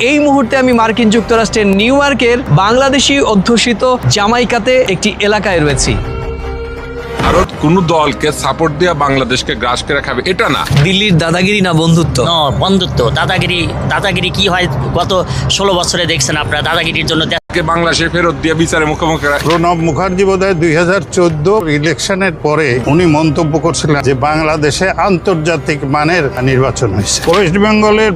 এই মুহূর্তে আমি মার্কিন যুক্তরাষ্ট্রের নিউ ইয়র্কের বাংলাদেশি অধ্যুষিত জামাইকাতে একটি এলাকায় রয়েছি। ভারত কোন দলকে সাপোর্ট দিয়ে বাংলাদেশকে গ্রাস করে খাবে এটা না। দিল্লির দাদাগিরি না বন্ধুত্ব? বন্ধুত্ব। দাদাগিরি দাদাগিরি কি হয়? গত ষোলো বছরে দেখছেন আপনারা দাদাগিরির জন্য দেশ বাংলাদেশে ফেরত দিয়ে বিচারে মুখোমুখি প্রণব মুখার্জি বোধহয় দুই হাজার চোদ্দ ইলেকশনের পরে উনি মন্তব্য করছিলেন যে বাংলাদেশে আন্তর্জাতিক মানের নির্বাচন হয়েছে। ওয়েস্ট বেঙ্গলের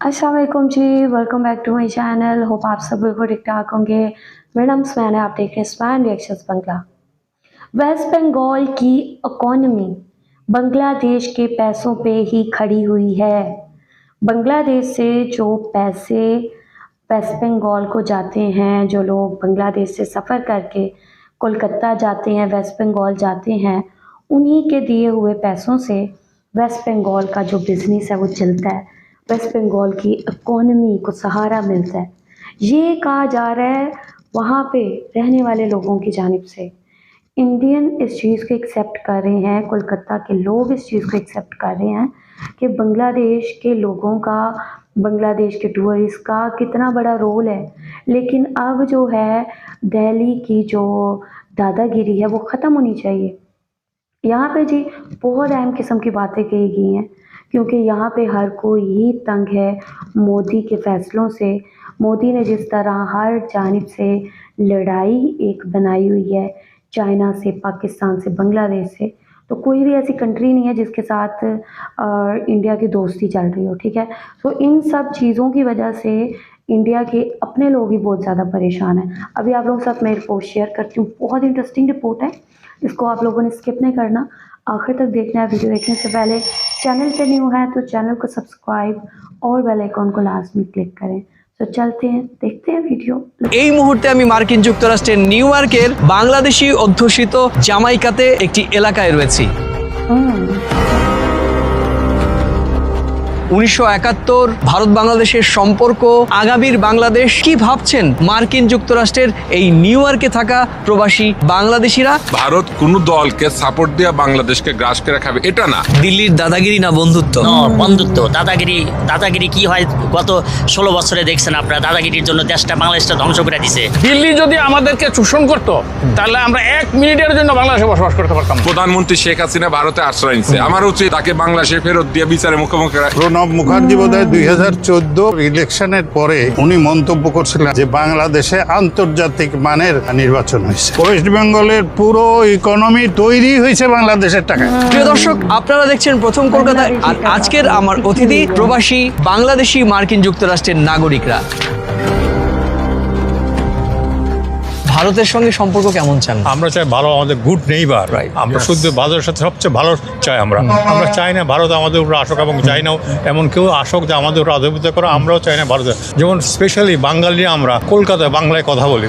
السلام علیکم جی ویلکم بیک ٹو مائی چینل ہوپ آپ سب بالکل ٹھیک ٹھاک ہوں گے۔ میرا نام سمین ہے، آپ دیکھ رہے ہیں سمین ریئیکشنس بنگلہ ویسٹ بنگال کی اکانومی بنگلہ دیش کے پیسوں پہ ہی کھڑی ہوئی ہے۔ بنگلہ دیش سے جو پیسے ویسٹ بنگال کو جاتے ہیں، جو لوگ بنگلہ دیش سے سفر کر کے کولکتہ جاتے ہیں ویسٹ بنگال جاتے ہیں، انہی کے دیے ہوئے پیسوں سے ویسٹ بنگال کا جو بزنس ہے وہ چلتا ہے۔ ویسٹ بنگال کی اکانومی کو سہارا ملتا ہے۔ یہ کہا جا رہا ہے وہاں پہ رہنے والے لوگوں کی جانب سے۔ انڈین اس چیز کو ایکسیپٹ کر رہے ہیں، کولکتہ کے لوگ اس چیز کو ایکسیپٹ کر رہے ہیں کہ بنگلہ دیش کے لوگوں کا، بنگلہ دیش کے ٹورسٹ کا کتنا بڑا رول ہے۔ لیکن اب جو ہے دہلی کی جو دادا گیری ہے وہ ختم ہونی چاہیے۔ یہاں پہ جی بہت اہم قسم کی باتیں کہی گئی ہیں۔ کیونکہ یہاں پہ ہر کوئی ہی تنگ ہے۔ مودی کے فیصلوں سے۔ مودی نے جس طرح ہر جانب سے لڑائی ایک بنائی ہوئی ہے، چائنا سے، پاکستان سے، بنگلہ دیش سے۔ تو کوئی بھی ایسی کنٹری نہیں ہے جس کے ساتھ انڈیا کی دوستی چل رہی ہو، ٹھیک ہے؟ تو ان سب چیزوں کی وجہ سے انڈیا کے اپنے لوگ ہی بہت زیادہ پریشان ہیں۔ ابھی آپ لوگوں ساتھ میں رپورٹ شیئر کرتی ہوں۔ بہت انٹرسٹنگ رپورٹ ہے۔ اس کو آپ لوگوں نے اسکپ نہیں کرنا۔ آخر تک دیکھنا ہے۔ ویڈیو دیکھنے سے پہلے चैनल पे न्यू है तो चैनल को सब्सक्राइब और बेल आइकॉन को लाजमी क्लिक करें तो चलते हैं देखते हैं वीडियो এই মুহূর্তে আমি মার্কিন যুক্তরাষ্ট্রের নিউ ইয়র্কের বাংলাদেশি অধ্যুষিত জামাইকাতে একটি এলাকায় রয়েছি हम्म উনিশশো একাত্তর ভারত বাংলাদেশের সম্পর্ক আগামীর বাংলাদেশ কি ভাবছেন মার্কিন যুক্তরাষ্ট্রের এই নিউ ইয়র্কে থাকা প্রবাসী বাংলাদেশিরা? ভারত কোন দলকে সাপোর্ট দিয়ে বাংলাদেশকে গ্রাস করে খাবে এটা না। দিল্লির দাদাগিরি না বন্ধুত্ব? বন্ধুত্ব। দাদাগিরি দাদাগিরি কি হয় গত ষোলো বছরে দেখছেন আপনারা দাদাগিরির জন্য দেশটা বাংলাদেশটা ধ্বংস করে দিছে। দিল্লি যদি আমাদেরকে শোষণ করত তাহলে আমরা এক মিনিটের জন্য বাংলাদেশে বসবাস করতে পারতাম। প্রধানমন্ত্রী শেখ হাসিনা ভারতে আশ্রয় নিচ্ছে। আমার উচিত তাকে বাংলাদেশে ফেরত দিয়ে বিচারে মুখোমুখি রাখে। প্রণব মুখার্জি বোধহয় দুই হাজার চোদ্দ ইলেকশনের পরে উনি মন্তব্য করছিলেন যে বাংলাদেশে আন্তর্জাতিক মানের নির্বাচন হয়েছে। ওয়েস্ট বেঙ্গলের পুরো ইকোনমি তৈরি হয়েছে বাংলাদেশের টাকা প্রিয় দর্শক, আপনারা দেখছেন প্রথম কলকাতায়। আর আজকের আমার অতিথি প্রবাসী বাংলাদেশি মার্কিন যুক্তরাষ্ট্রের নাগরিকরা। ভারতের সঙ্গে সম্পর্ক কেমন চান? আমরা চাই ভালো আমাদের গুড নেইবার আমরা. শুদ্ধ ভারতের সাথে সবচেয়ে ভালো চাই আমরা। আমরা চাই না ভারত আমাদের উপর আসক এবং চাই না এমন কেউ আসক যে আমাদের উপর আধিপত্য করে আমরাও চাই না ভারতে যেমন স্পেশালি বাঙালি আমরা কলকাতায় বাংলায় কথা বলি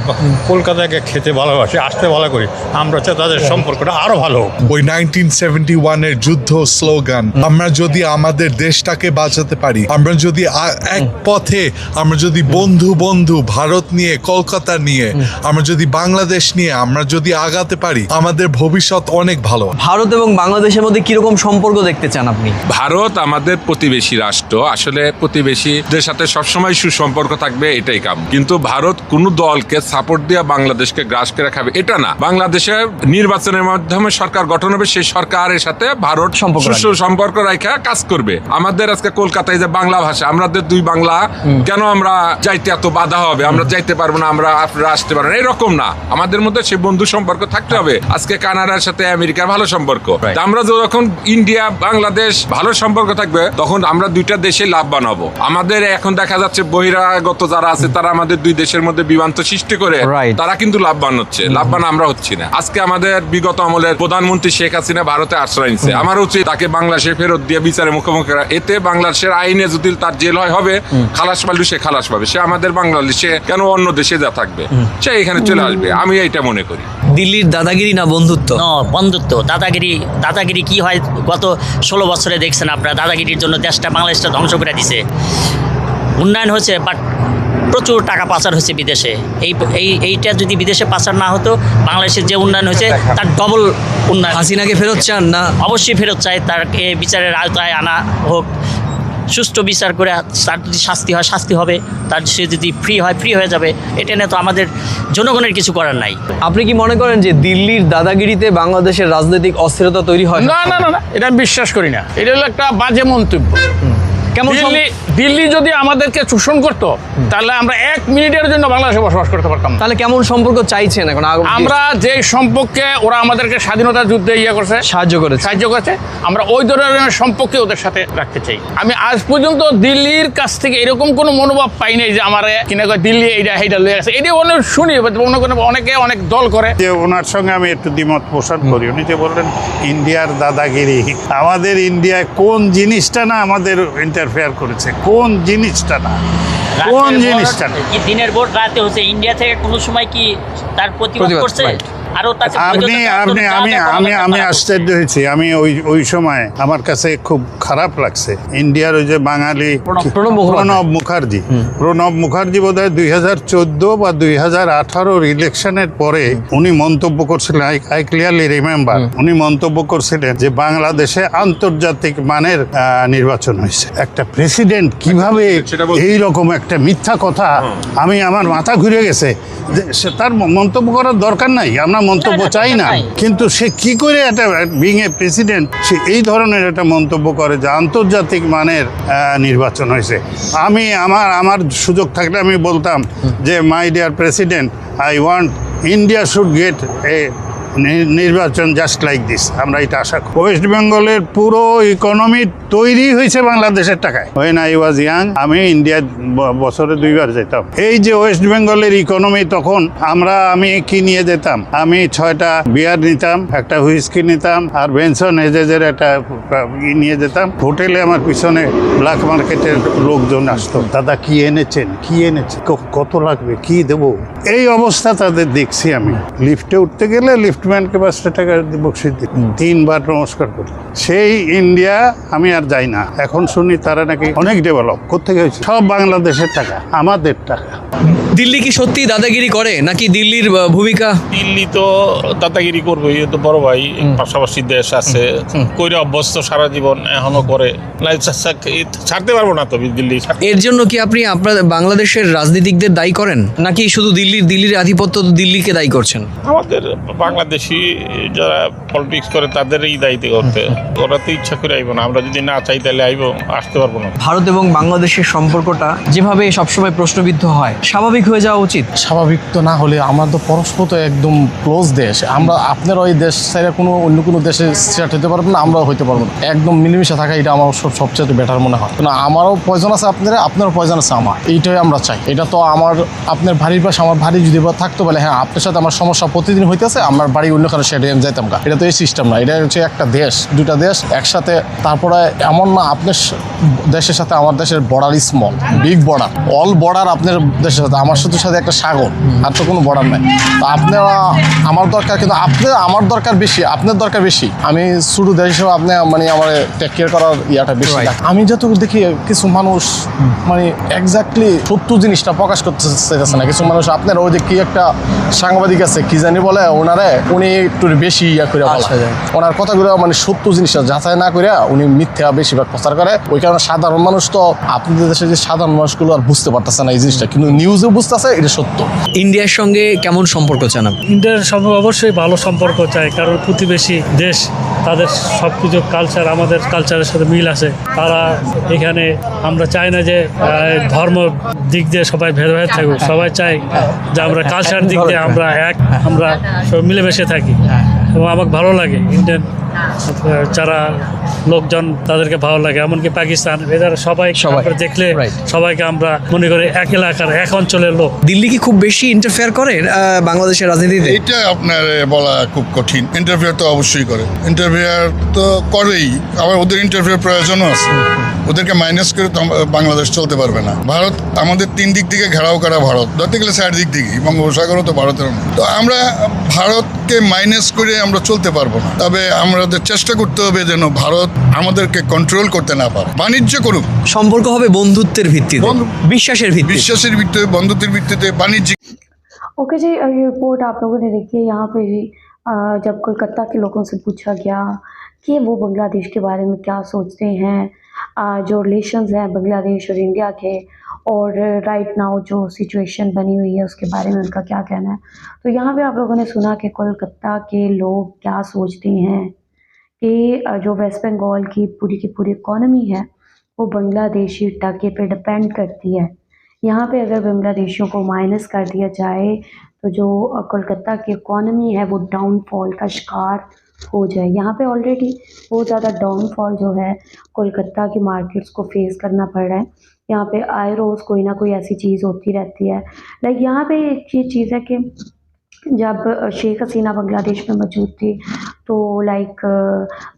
কলকাতাকে খেতে ভালোবাসি আসতে ভালো করি আমরা চাই তাদের সম্পর্কটা আরও ভালো হোক। ওই নাইনটিন সেভেন্টি ওয়ানের যুদ্ধ স্লোগান আমরা যদি আমাদের দেশটাকে বাঁচাতে পারি আমরা যদি এক পথে আমরা যদি বন্ধু বন্ধু ভারত নিয়ে কলকাতা নিয়ে আমরা যদি বাংলাদেশ নিয়ে আমরা যদি আগাতে পারি আমাদের ভবিষ্যৎ অনেক ভালো। ভারত এবং বাংলাদেশের মধ্যে কীরকম সম্পর্ক দেখতে চান আপনি? ভারত আমাদের প্রতিবেশী রাষ্ট্র। আসলে প্রতিবেশীদের সাথে সবসময় সুসম্পর্ক থাকবে এটাই কাম কিন্তু ভারত কোন দলকে সাপোর্ট দিয়ে বাংলাদেশকে গ্রাস করে খাবে এটা না। বাংলাদেশে নির্বাচনের মাধ্যমে সরকার গঠন হবে সেই সরকারের সাথে ভারত সম্পর্ক সম্পর্ক কাজ করবে। আমাদের আজকে কলকাতায় যে বাংলা ভাষা আমাদের দুই বাংলা কেন আমরা যাইতে এত বাধা হবে? আমরা যাইতে পারব না আমরা আপনারা আসতে পারব না এরকম না। আমাদের মধ্যে সে বন্ধু সম্পর্ক থাকতে হবে। আজকে কানাডার সাথে আমেরিকার ভালো সম্পর্ক। আমরা যখন ইন্ডিয়া বাংলাদেশ ভালো সম্পর্ক থাকবে তখন আমরা দুইটা দেশে লাভবান হব আমাদের এখন দেখা যাচ্ছে বহিরাগত যারা আছে তারা আমাদের দুই দেশের মধ্যে বিভ্রান্ত সৃষ্টি করে তারা কিন্তু লাভবান হচ্ছে। লাভবান আমরা হচ্ছি না। আজকে আমাদের বিগত আমলের প্রধানমন্ত্রী শেখ হাসিনা ভারতে আশ্রয় নিচ্ছে আমার উচিত তাকে বাংলাদেশে ফেরত দিয়ে বিচারে মুখোমুখি এতে বাংলাদেশের আইনে যদি তার জেল হয় হবে। খালাস পাইলে সে খালাস পাবে। সে আমাদের বাংলাদেশে কেন অন্য দেশে যা থাকবে? সে এখানে চলে আসবে আমি এটা মনে করি। দিল্লির দাদাগিরি না বন্ধুত্ব? ন বন্ধুত্ব। দাদাগিরি দাদাগিরি কি হয়? গত ষোলো বছরে দেখছেন আপনারা দাদাগিরির জন্য দেশটা বাংলাদেশটা ধ্বংস করে দিছে। উন্নয়ন হয়েছে বাট প্রচুর টাকা পাচার হয়েছে বিদেশে। এই এই এইটা যদি বিদেশে পাচার না হতো বাংলাদেশের যে উন্নয়ন হয়েছে তার ডবল উন্নয়ন। হাসিনাকে ফেরত চান না? অবশ্যই ফেরত চাই তারকে বিচারের আওতায় আনা হোক। সুষ্ঠু বিচার করে তার যদি শাস্তি হয় শাস্তি হবে। তার সে যদি ফ্রি হয় ফ্রি হয়ে যাবে। এটা নিয়ে তো আমাদের জনগণের কিছু করার নাই। আপনি কি মনে করেন যে দিল্লির দাদাগিরিতে বাংলাদেশের রাজনৈতিক অস্থিরতা তৈরি হয়? না না না না এটা আমি বিশ্বাস করি না। এটা হলো একটা বাজে মন্তব্য। কেমন দিল্লি দিল্লি যদি আমাদেরকে শোষণ করতো তাহলে আমরা এক মিনিটের জন্য বাংলাদেশে বসবাস করতে পারতাম। তাহলে কেমন সম্পর্ক চাইছেন এখন আমরা যে সম্পর্কে ওরা আমাদেরকে স্বাধীনতা যুদ্ধে ইয়ে করছে সাহায্য করেছে। সাহায্য করেছে আমরা ওই ধরনের সম্পর্কে ওদের সাথে রাখতে চাই। আমি আজ পর্যন্ত দিল্লির কাছ থেকে এরকম কোনো মনোভাব পাই নাই যে আমার কিনা কয় দিল্লি এইটা এইটা লয়ে গেছে। এটা অনেক শুনি অন্য কোনো অনেকে অনেক দল করে। যে ওনার সঙ্গে আমি একটু দ্বিমত পোষণ করি। উনি যে বললেন ইন্ডিয়ার দাদাগিরি আমাদের ইন্ডিয়ায় কোন জিনিসটা না আমাদের ইন্টারফেয়ার করেছে? কোন জিনিসটা না? কোন জিনিসটা দিনের ভোট রাতে হচ্ছে ইন্ডিয়া থেকে কোনো সময় কি তার প্রতিবাদ, করছে? তাকে আপনি আপনি আমি আমি আমি আশ্চর্য হয়েছি। আমি ওই ওই সময় আমার কাছে খুব খারাপ লাগছে। ইন্ডিয়ার ওই যে বাঙালি প্রণব- মুখার্জি। প্রণব মুখার্জি। বোধ হয় দুই হাজার চোদ্দ বা দুই হাজার আঠারোর ইলেকশনের পরে উনি মন্তব্য করছিলেন আই ক্লিয়ারলি রিমেম্বার উনি মন্তব্য করছিলেন যে বাংলাদেশে আন্তর্জাতিক মানের আহ, নির্বাচন হয়েছে। একটা প্রেসিডেন্ট কীভাবে এই রকম একটা মিথ্যা কথা আমি আমার মাথা ঘুরে গেছে। যে সে তার মন্তব্য করার দরকার নাই। আমরা মন্তব্য চাই না। কিন্তু সে কি করে একটা বিং এ প্রেসিডেন্ট সে এই ধরনের একটা মন্তব্য করে যে আন্তর্জাতিক মানের নির্বাচন হয়েছে। আমি আমার আমার সুযোগ থাকলে আমি বলতাম যে my dear president I want India should get a নির্বাচন জাস্ট লাইক দিস আমরা এটা আশা করি। ওয়েস্ট বেঙ্গলের পুরো ইকোনমি তৈরি হয়েছে বাংলাদেশের টাকায়। ওয়েন আই ওয়াজ ইয়াং আমি ইন্ডিয়া বছরে দুইবার যেতাম। এই যে ওয়েস্ট বেঙ্গলের ইকোনমি তখন আমরা, আমি কি নিয়ে যেতাম? আমি ছয়টা বিয়ার নিতাম, একটা হুইস্কি নিতাম, আর বেনসন এজেজের একটা ই নিয়ে যেতাম। হোটেলে আমার পিছনে ব্ল্যাক মার্কেটের লোকজন আসতো। দাদা, কি এনেছেন? কি এনেছেন? কত লাগবে? কি দেবো? এই অবস্থা তাদের দেখছি আমি। লিফটে উঠতে গেলে লিফটম্যানকে পাঁচটা টাকা বকশিস দিই তিনবার নমস্কার করি সেই ইন্ডিয়া আমি আর যাই না। এখন শুনি তারা নাকি অনেক ডেভেলপ। কোথেকে হয়েছে? সব বাংলাদেশের টাকা আমাদের টাকা। দিল্লি কি সত্যি দাদাগিরি করে নাকি দিল্লির ভূমিকা? দিল্লি তো দাদাগিরি করবে এ তো বড় ভাই। পাশাপাশি দেশ আছে। কইরে অভ্যস্ত সারা জীবন এখনও করে। ছাড়তে পারব না তো দিল্লি। ছাড়- এর জন্য কি আপনি আপনার বাংলাদেশের রাজনীতিকদের দায়ী করেন? নাকি শুধু দিল্লির দিল্লির আধিপত্য তো দিল্লিকে দায়ী করছেন? আমাদের বাংলাদেশি যারা পলিটিক্স করে তাদেরই দায়িত্ব করতে। ওরা তো ইচ্ছা করে আইব না আমরা যদি না চাই তাহলে আইব আসতে পারব না। ভারত এবং বাংলাদেশের সম্পর্কটা যেভাবে সবসময় প্রশ্নবিদ্ধ হয় স্বাভাবিক হয়ে যাওয়া উচিত? স্বাভাবিক তো না হলে আমার তো পরস্পর তো একদম ক্লোজ দেশ। আমরা আপনার ওই দেশ ছাড়া কোনো অন্য কোনো দেশে সেট হতে পারবেন না আমরাও হইতে পারব না। একদম মিলেমিশে থাকা এটা আমার সব সবচেয়ে বেটার মনে হয়। না আমারও প্রয়োজন আছে আপনার আপনারও প্রয়োজন আছে আমার। এইটাই আমরা চাই। এটা তো আমার আপনার বাড়ির পাশে আমার ভারী যদি থাকতো বলে হ্যাঁ আপনার সাথে আমার সমস্যা প্রতিদিন হইতেছে আমার বাড়ি কারও সেটে আমি যাইতাম এটা তো এই সিস্টেম না, এটা হচ্ছে একটা দেশ দুটা দেশ একসাথে, তারপরে এমন না আপনার দেশের সাথে আমার দেশের border small big border all border আপনার দেশের সাথে আমার সাথে সাথে একটা সাগর আর তো কোনো বর্ডার নাই। তো আপনারা আমার দরকার কিন্তু আপনার আমার দরকার বেশি আপনার দরকার বেশি। আমি শুরু দেশ হিসেবে আপনি মানে আমার টেক কেয়ার করার ইয়াটা বেশি। আমি যতটুকু দেখি কিছু মানুষ মানে এক্স্যাক্টলি সত্য জিনিসটা প্রকাশ করতে চাইতেছে না। কিছু মানুষ আপনার ওই যে কি একটা সাংবাদিক আছে কি জানি বলে ওনারে উনি একটু বেশি ইয়া করে আচ্ছা, ওনার কথাগুলো মানে সত্য জিনিসটা যাচাই না করে উনি মিথ্যা বেশিরভাগ প্রচার করে। ওই কারণে সাধারণ মানুষ তো আপনাদের দেশে যে সাধারণ মানুষগুলো আর বুঝতে পারতেছে না এই জিনিসটা। কিন্তু নিউজে বুঝতেছে এটা সত্য। ইন্ডিয়ার সঙ্গে কেমন সম্পর্ক চান? ইন্ডিয়ার সঙ্গে অবশ্যই ভালো সম্পর্ক চাই কারণ প্রতিবেশী দেশ তাদের সব কিছু কালচার আমাদের কালচারের সাথে মিল আছে। তারা এখানে আমরা চাই না যে ধর্ম দিক দিয়ে সবাই ভেদাভেদ থাকুক। সবাই চাই যে আমরা কালচার দিক দিয়ে আমরা এক আমরা সব মিলেমিশে থাকি। এবং আমাকে ভালো লাগে ইন্ডিয়ান যারা লোকজন তাদেরকে ভালো লাগে এমনকি পাকিস্তান এদের সবাই সবাই। আমরা দেখলে সবাইকে আমরা মনে করি এক এলাকার এক অঞ্চলের লোক। দিল্লি কি খুব বেশি ইন্টারফেয়ার করে বাংলাদেশের রাজনীতিতে? এটা আপনার বলা খুব কঠিন। ইন্টারভিউ তো অবশ্যই করে। ইন্টারভিউ তো করেই আবার ওদের ইন্টারভিউ প্রয়োজনও আছে। ওদেরকে মাইনাস করে তো আম- বাংলাদেশ চলতে পারবে না ভারত আমাদের তিন দিক থেকে ঘেরাও করা ভারত ধরতে গেলে চার দিক দিকেই বঙ্গোপসাগরও তো ভারতের অংশ। তো আমরা ভারতকে মাইনাস করে আমরা চলতে পারবো না তবে আমাদের চেষ্টা করতে হবে যেন ভারত আমাদেরকে কন্ট্রোল করতে না পারে বাণিজ্য করুক সম্পর্ক হবে বন্ধুত্বের ভিত্তিতে বন্ধু- বিশ্বাসের ভিত্তিতে বিশ্বাসের ভিত্তিতে বন্ধুত্বের ভিত্তিতে বাণিজ্যিক ओके जी अ, ये रिपोर्ट आप लोगों ने देखी है यहाँ पे भी अ, जब कोलकाता के लोगों से पूछा गया कि वो बांग्लादेश के बारे में क्या सोचते हैं جو ریلیشنز ہیں بنگلہ دیش اور انڈیا کے، اور رائٹ ناؤ جو سچویشن بنی ہوئی ہے، اس کے بارے میں ان کا کیا کہنا ہے؟ تو یہاں پہ آپ لوگوں نے سنا کہ کولکتہ کے لوگ کیا سوچتے ہیں کہ جو ویسٹ بنگال کی پوری کی پوری اکانومی ہے، وہ بنگلہ دیشی ٹاکے پہ ڈپینڈ کرتی ہے۔ یہاں پہ اگر بنگلہ دیشیوں کو مائنس کر دیا جائے، تو جو کولکتہ کی اکانومی ہے، وہ ڈاؤن فال کا شکار ہو جائے۔ یہاں پہ آلریڈی بہت زیادہ ڈاؤن فال جو ہے، کولکتہ کی مارکیٹس کو فیس کرنا پڑ رہا ہے۔ یہاں پہ آئے روز کوئی نہ کوئی ایسی چیز ہوتی رہتی ہے۔ لائک یہاں پہ ایک یہ چیز ہے کہ جب شیخ حسینہ بنگلہ دیش میں موجود تھی، تو لائک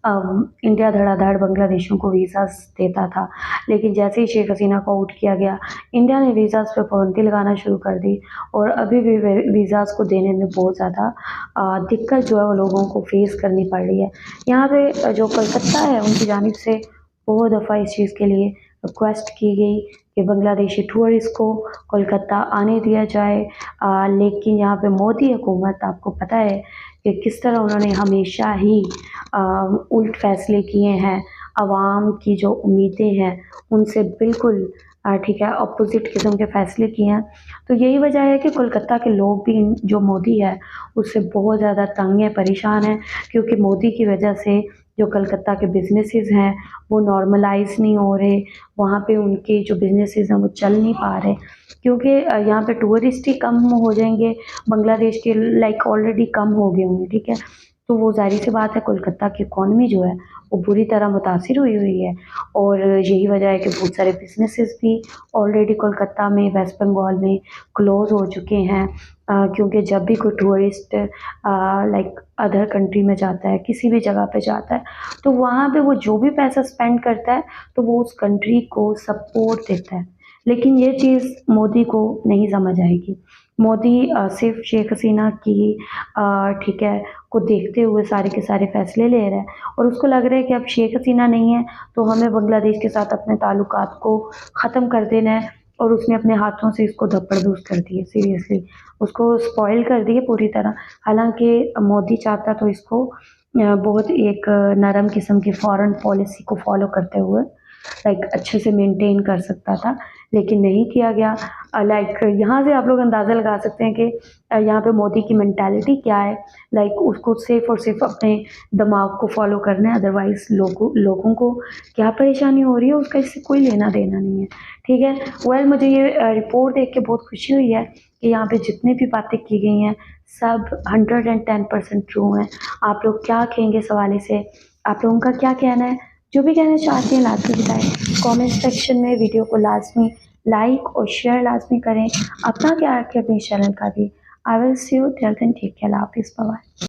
انڈیا دھڑا دھڑ بنگلہ دیشوں کو ویزاز دیتا تھا۔ لیکن جیسے ہی شیخ حسینہ کو آؤٹ کیا گیا، انڈیا نے ویزاز پہ پونتی لگانا شروع کر دی اور ابھی بھی ویزاز کو دینے میں بہت زیادہ دقت جو ہے وہ لوگوں کو فیس کرنی پڑ رہی ہے۔ یہاں پہ، جو کلکتہ ہے، ان کی جانب سے بہت دفعہ اس چیز کے لیے ریکویسٹ کی گئی۔ کہ بنگلہ دیشی ٹورس کو کولکتہ آنے دیا جائے۔ لیکن یہاں پہ مودی حکومت، آپ کو پتہ ہے کہ کس طرح انہوں نے ہمیشہ ہی الٹ فیصلے کیے ہیں۔ عوام کی جو امیدیں ہیں، ان سے بالکل ٹھیک ہے، اپوزٹ قسم کے فیصلے کیے ہیں۔ تو یہی وجہ ہے کہ کولکتہ کے لوگ بھی، جو مودی ہے، اس سے بہت زیادہ تنگ ہیں پریشان ہیں، کیونکہ مودی کی وجہ سے جو کلکتہ کے بزنسز ہیں، وہ نارملائز نہیں ہو رہے۔ وہاں پہ ان کے جو بزنسز ہیں، وہ چل نہیں پا رہے۔ کیونکہ یہاں پہ ٹورسٹ ہی کم ہو جائیں گے۔ بنگلہ دیش کے لائک آلریڈی کم ہو گئے ہوں گے، ٹھیک ہے؟ تو وہ ظاہری سی بات ہے، کلکتہ کی اکانومی جو ہے، وہ بری طرح متاثر ہوئی ہوئی ہے۔ اور یہی وجہ ہے کہ بہت سارے بزنسز بھی آلریڈی کولکتہ میں ویسٹ بنگال میں کلوز ہو چکے ہیں۔ کیونکہ جب بھی کوئی ٹورسٹ لائک ادر کنٹری میں جاتا ہے، کسی بھی جگہ پہ جاتا ہے، تو وہاں پہ وہ جو بھی پیسہ اسپینڈ کرتا ہے، تو وہ اس کنٹری کو سپورٹ دیتا ہے۔ لیکن یہ چیز مودی کو نہیں سمجھ آئے گی۔ مودی صرف شیخ حسینہ کی ٹھیک ہے، کو دیکھتے ہوئے سارے کے سارے فیصلے لے رہے ہیں۔ اور اس کو لگ رہا ہے کہ اب شیخ حسینہ نہیں ہے، تو ہمیں بنگلہ دیش کے ساتھ اپنے تعلقات کو ختم کر دینا ہے۔ اور اس نے اپنے ہاتھوں سے اس کو دھپڑ دوس کر دیے سیریسلی اس کو اسپوائل کر دیے پوری طرح. حالانکہ مودی چاہتا تو اس کو بہت ایک نرم قسم کی فورن پالیسی کو فالو کرتے ہوئے لائک اچھے سے مینٹین کر سکتا تھا. لیکن نہیں کیا گیا۔ uh, لائک یہاں سے آپ لوگ اندازہ لگا سکتے ہیں کہ uh, یہاں پہ مودی کی مینٹیلٹی کیا ہے۔ لائک اس کو صرف اور صرف اپنے دماغ کو فالو کرنا ہے ادروائز لوگوں لوگوں کو کیا پریشانی ہو رہی ہے؟ اس کا اس سے کوئی لینا دینا نہیں ہے۔ ٹھیک ہے؟ ویل مجھے یہ uh, رپورٹ دیکھ کے بہت خوشی ہوئی ہے کہ یہاں پہ جتنے بھی باتیں کی گئی ہیں، سب ہنڈریڈ اینڈ ٹین پرسینٹ ٹرو ہیں۔ آپ لوگ کیا کہیں گے سوالے سے؟ آپ لوگوں کا کیا کہنا ہے؟ جو بھی کہنا چاہتے ہیں، لازمی بتائیں۔ کامنٹ سیکشن میں ویڈیو کو لازمی لائک اور شیئر لازمی کریں۔ اپنا کیا رکھیں اپنی چینل کا بھی۔ آئی ول سی یو ٹیل دین ٹیک کیئر اللہ حافظ۔ بوائے